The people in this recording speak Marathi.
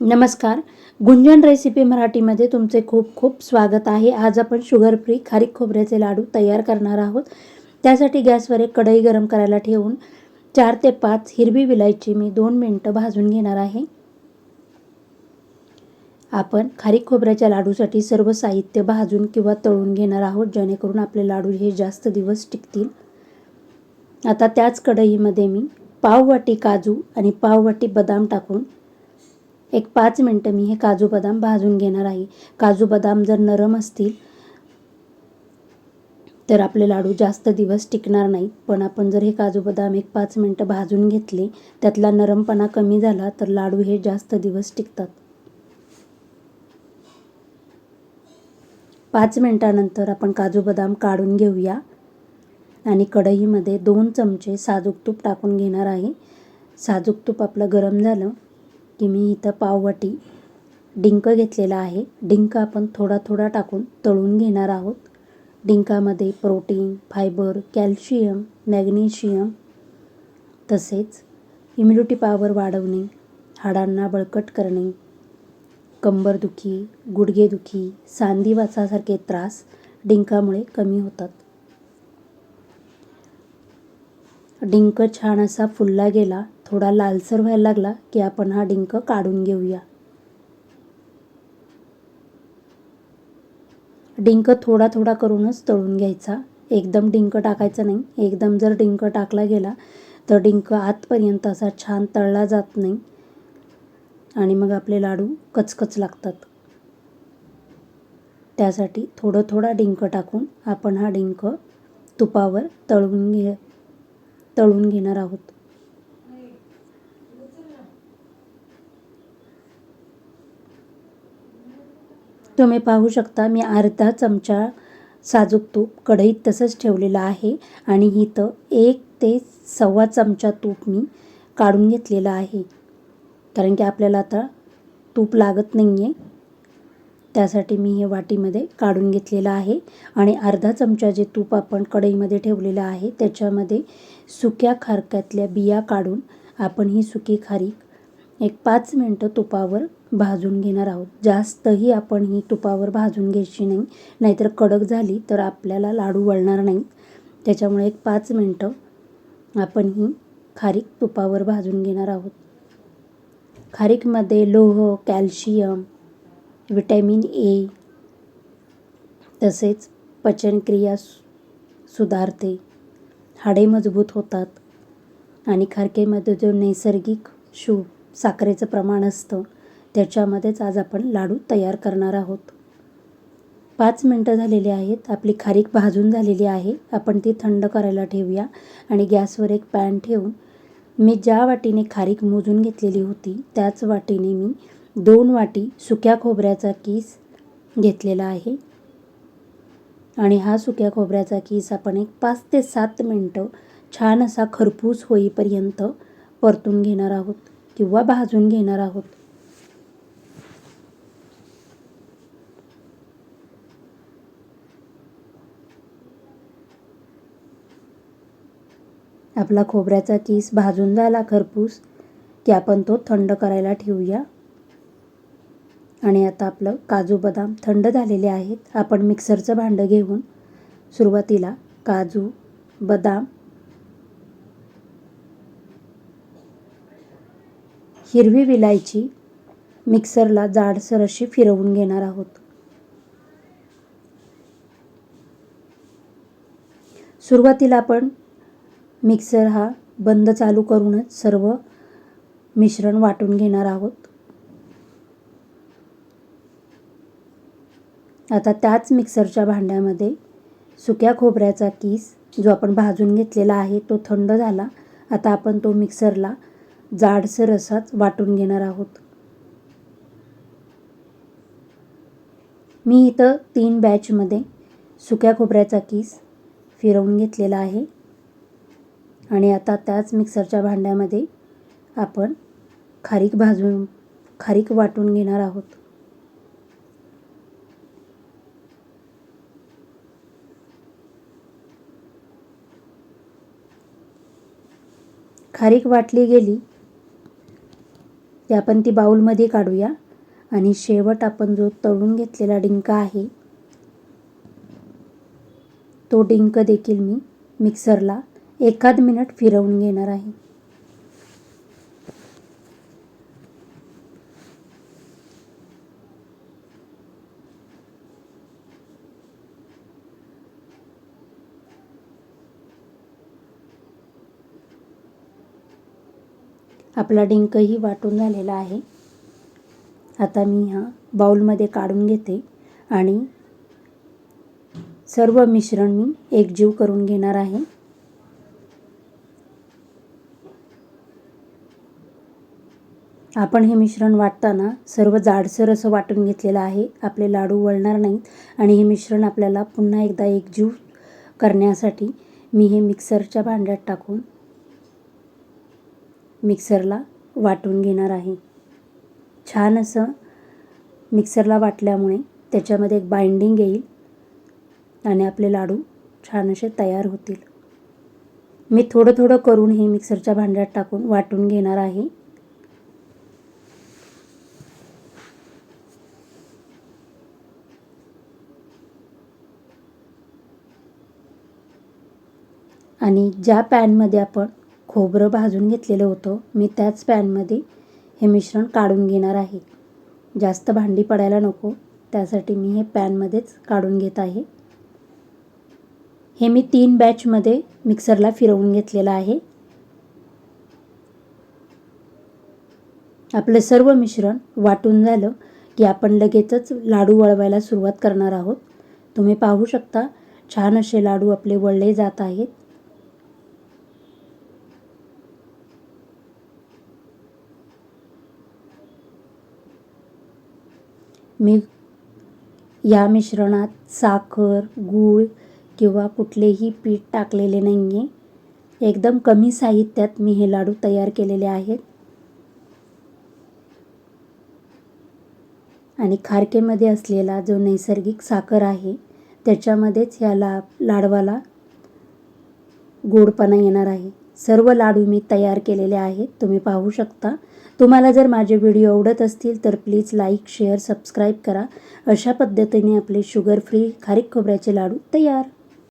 नमस्कार. गुंजन रेसिपी मराठीमध्ये तुमचे खूप खूप स्वागत आहे. आज आपण शुगर फ्री खारीक खोबऱ्याचे लाडू तयार करणार आहोत. त्यासाठी गॅसवर एक कढई गरम करायला ठेवून चार ते पाच हिरवी विलायची मी दोन मिनटं भाजून घेणार आहे. आपण खारीक खोबऱ्याच्या लाडूसाठी सर्व साहित्य भाजून किंवा तळून घेणार आहोत जेणेकरून आपले लाडू हे जास्त दिवस टिकतील. आता त्याच कढईमध्ये मी पाववाटी काजू आणि पाववाटी बदाम टाकून एक पाच मिनटं मी हे काजू बदाम भाजून घेणार आहे. काजू बदाम जर नरम असतील तर आपले लाडू जास्त दिवस टिकणार नाहीत. पण आपण जर हे काजू बदाम एक पाच मिनटं भाजून घेतले त्यातला नरमपणा कमी झाला तर लाडू हे जास्त दिवस टिकतात. पाच मिनटानंतर आपण काजू बदाम काढून घेऊया. आणि कढईमध्ये दोन चमचे साजूक तूप टाकून घेणार आहे. साजूक तूप आपलं गरम झालं. की मी इथं पाववाटी डिंक घेतलेला आहे. डिंक आपण थोडा थोडा टाकून तळून घेणार आहोत. डिंकामध्ये प्रोटीन फायबर कॅल्शियम मॅग्नेशियम तसेच इम्युनिटी पॉवर वाढवणे हाडांना बळकट करणे कंबरदुखी गुडघेदुखी सांधीवासासारखे त्रास डिंकामुळे कमी होतात. डिंक छान असा फुलला गेला थोडा लालसर व्हायला लागला की आपण हा डिंक काढून घेऊया. डिंक थोडा थोडा करूनच तळून घ्यायचा. एकदम डिंक टाकायचं नाही. एकदम जर डिंक टाकला गेला तर डिंक आतपर्यंत असा छान तळला जात नाही. आणि मग आपले लाडू कचकच लागतात. त्यासाठी थोडं थोडा डिंक टाकून आपण हा डिंक तुपावर तळून घे तळून घेणार आहोत. तुम्ही पाहू शकता मी अर्धा चमचा साजूक तूप कढईत तसंच ठेवलेलं आहे आणि इथं एक ते सव्वा चमचा तूप मी काढून घेतलेलं आहे. कारण की आपल्याला आता तूप लागत नाही आहे त्यासाठी मी हे वाटीमध्ये काढून घेतलेलं आहे आणि अर्धा चमचा जे तूप आपण कढईमध्ये ठेवलेलं आहे त्याच्यामध्ये सुक्या खारक्यातल्या बिया काढून आपण ही सुकी खारीक एक पाच मिनटं तुपावर भाजून घेणार आहोत. जास्तही आपण ही तुपावर भाजून घ्यायची नाही. नाहीतर कडक झाली तर आपल्याला लाडू वळणार नाही. त्याच्यामुळे एक पाच मिनटं आपण ही खारीक तुपावर भाजून घेणार आहोत. खारीकमध्ये लोह कॅल्शियम विटॅमिन ए तसेच पचनक्रिया सुधारते. हाडे मजबूत होतात आणि खारकेमध्ये जो नैसर्गिक शु साखरेचं प्रमाण असतं त्याच्यामध्येच आज आपण लाडू तयार करणार आहोत. पाच मिनटं झालेली आहेत. आपली खारीक भाजून झालेली आहे. आपण ती थंड करायला ठेवूया आणि गॅसवर एक पॅन ठेवून मी ज्या वाटीने खारीक मोजून घेतलेली होती त्याच वाटीने मी दोन वाटी सुक्या खोबऱ्याचा कीस घेतलेला आहे. आणि हा सुक्या खोबऱ्याचा कीस आपण एक पाच ते सात मिनटं छान असा खरपूस होईपर्यंत परतून घेणार आहोत किंवा भाजून घेणार आहोत. आपला खोबऱ्याचा किस भाजून झाला खरपूस की आपण तो थंड करायला ठेवूया. आणि आता आपलं काजू बदाम थंड झालेले आहेत. आपण मिक्सरचं भांडं घेऊन सुरुवातीला काजू बदाम हिरवी विलायची मिक्सरला जाडसर अशी फिरवून घेणार आहोत. सुरुवातीला आपण मिक्सर हा बंद चालू करूनच सर्व मिश्रण वाटून घेणार आहोत. आता त्याच मिक्सरच्या भांड्यामध्ये सुक्या खोबऱ्याचा कीस जो आपण भाजून घेतलेला आहे तो थंड झाला. आता आपण तो मिक्सरला जाडसर असाच वाटून घेणार आहोत. मी इथं तीन बॅचमध्ये सुक्या खोबऱ्याचा कीस फिरवून घेतलेला आहे. आणि आता त्याच मिक्सरच्या भांड्यामध्ये आपण खारीक भाजून खारीक वाटून घेणार आहोत. खारीक वाटली गेली ते आपण ती बाऊलमध्ये काढूया आणि शेवट आपण जो तळून घेतलेला डिंक आहे तो डिंक देखील मी मिक्सरला एखाद मिनिट फिरवून घेणार आहे. आपला डिंकही वाटून झालेला आहे. आता मी हा बाऊलमध्ये काढून घेते आणि सर्व मिश्रण मी एकजीव करून घेणार आहे. आपण हे मिश्रण वाटताना सर्व जाडसर असं वाटून घेतलेलं आहे. आपले लाडू वळणार नाहीत आणि हे मिश्रण आपल्याला पुन्हा एकदा एकजीव करण्यासाठी मी हे मिक्सरच्या भांड्यात टाकून मिक्सरला वाटून घेणार आहे. छान असं मिक्सरला वाटल्यामुळे त्याच्यामध्ये एक बाइंडिंग येईल आणि आपले लाडू छान असे तयार होतील. मी थोडं थोडं करून हे मिक्सरच्या भांड्यात टाकून वाटून घेणार आहे. आणि ज्या पॅनमध्ये आपण खोबरं भाजून घेतलेलं होतं मी त्याच पॅनमध्ये हे मिश्रण काढून घेणार आहे. जास्त भांडी पडायला नको त्यासाठी मी हे पॅनमध्येच काढून घेत आहे. हे मी तीन बॅचमध्ये मिक्सरला फिरवून घेतलेलं आहे. आपलं सर्व मिश्रण वाटून झालं की आपण लगेचच लाडू वळवायला सुरुवात करणार आहोत. तुम्ही पाहू शकता छान असे लाडू आपले वळले जात आहेत. मी या मिश्रणात साखर गूळ किंवा कुठलेही पीठ टाकलेले नाही आहे एकदम कमी साहित्यात मी हे लाडू तयार केलेले आहेत. आणि खारकेमध्ये असलेला जो नैसर्गिक साखर आहे त्याच्यामध्येच ह्या ला लाडवाला गोडपणा येणार आहे. सर्व लाडू मी तयार केलेले आहेत. तुम्ही पाहू शकता. तुम्हाला जर माझे व्हिडिओ आवडत असतील तर प्लीज लाईक शेअर सबस्क्राईब करा. अशा पद्धतीने आपले शुगर फ्री खारीक खोबऱ्याचे लाडू तयार.